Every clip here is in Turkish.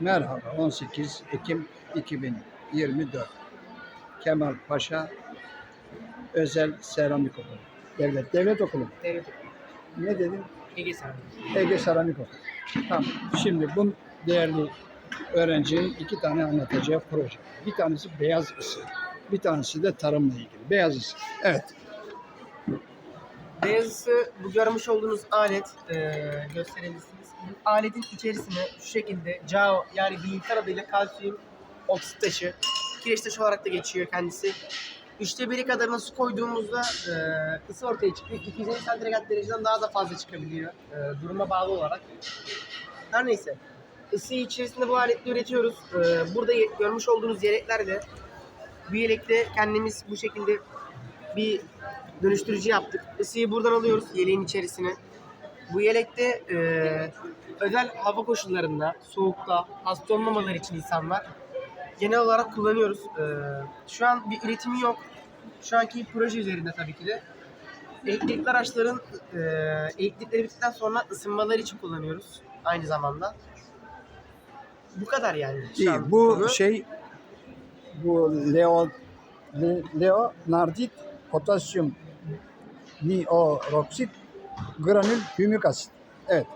Merhaba 18 Ekim 2024 Kemal Paşa Özel Seramik Okulu. Devlet devlet okulu. Evet. Ne dedim? Ege Sarayı. Ege Seramik Okulu. Tamam. Şimdi bu değerli öğrencinin iki tane anlatacağı proje. Bir tanesi beyaz ısı. Bir tanesi de tarımla ilgili. Beyaz ısı. Evet. Beyazısı bu görmüş olduğunuz alet e, gösterebilirsiniz. Bu aletin içerisine şu şekilde CaO yani bilimsel adıyla kalsiyum oksit taşı, kireç taşı olarak da geçiyor kendisi. Üçte biri kadarına su koyduğumuzda e, ısı ortaya çıkıyor. 250 santigrat dereceden daha da fazla çıkabiliyor e, duruma bağlı olarak. Her neyse. Isıyı içerisinde bu aletle üretiyoruz. E, burada görmüş olduğunuz yeleklerle bu yelekte kendimiz bu şekilde bir dönüştürücü yaptık. Isıyı buradan alıyoruz yeleğin içerisine. Bu yelekte e, özel hava koşullarında, soğukta, hasta olmamaları için insanlar genel olarak kullanıyoruz. E, şu an bir üretimi yok. Şu anki proje üzerinde tabii ki de. Elektrikli araçların e, elektrikleri bittikten sonra ısınmaları için kullanıyoruz aynı zamanda. Bu kadar yani. İyi. Bu konu. şey bu Leo Le, Leonardit potasyum nioroksit granül hümik asit. Evet.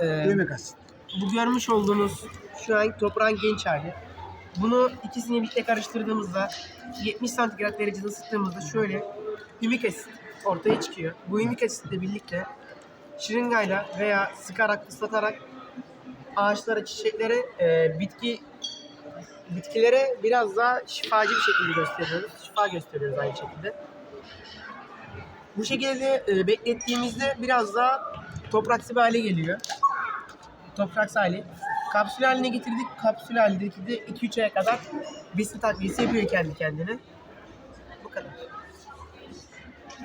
E, Hümik asit. bu görmüş olduğunuz şu an toprağın genç hali. Bunu ikisini birlikte karıştırdığımızda 70 santigrat derecede ısıttığımızda şöyle hümik asit ortaya çıkıyor. Bu hümik asitle birlikte şırıngayla veya sıkarak, ıslatarak ağaçlara, çiçeklere, e, bitki bitkilere biraz daha şifacı bir şekilde gösteriyoruz. Şifa gösteriyoruz aynı şekilde. Bu şekilde e, beklettiğimizde biraz daha topraksı bir hale geliyor. Topraksı hali. Kapsül haline getirdik. Kapsül halindeki de 2-3 aya kadar besin takviyesi yapıyor kendi kendine. Bu kadar.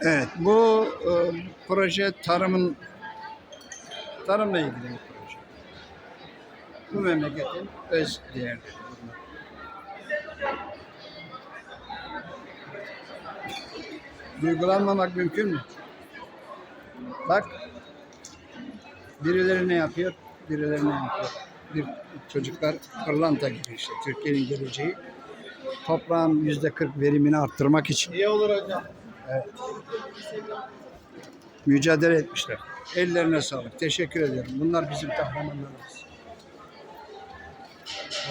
Evet. Bu e, proje tarımın tarımla ilgili bir proje. Bu memleketin öz değerleri Duygulanmamak mümkün mü? Bak birileri ne yapıyor, birileri ne yapıyor. Bir çocuklar pırlanta gibi işte Türkiye'nin geleceği. Toprağın yüzde 40 verimini arttırmak için İyi olur hocam. mücadele etmişler. Ellerine sağlık. Teşekkür ediyorum. Bunlar bizim kahramanlarımız.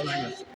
Kolay gelsin.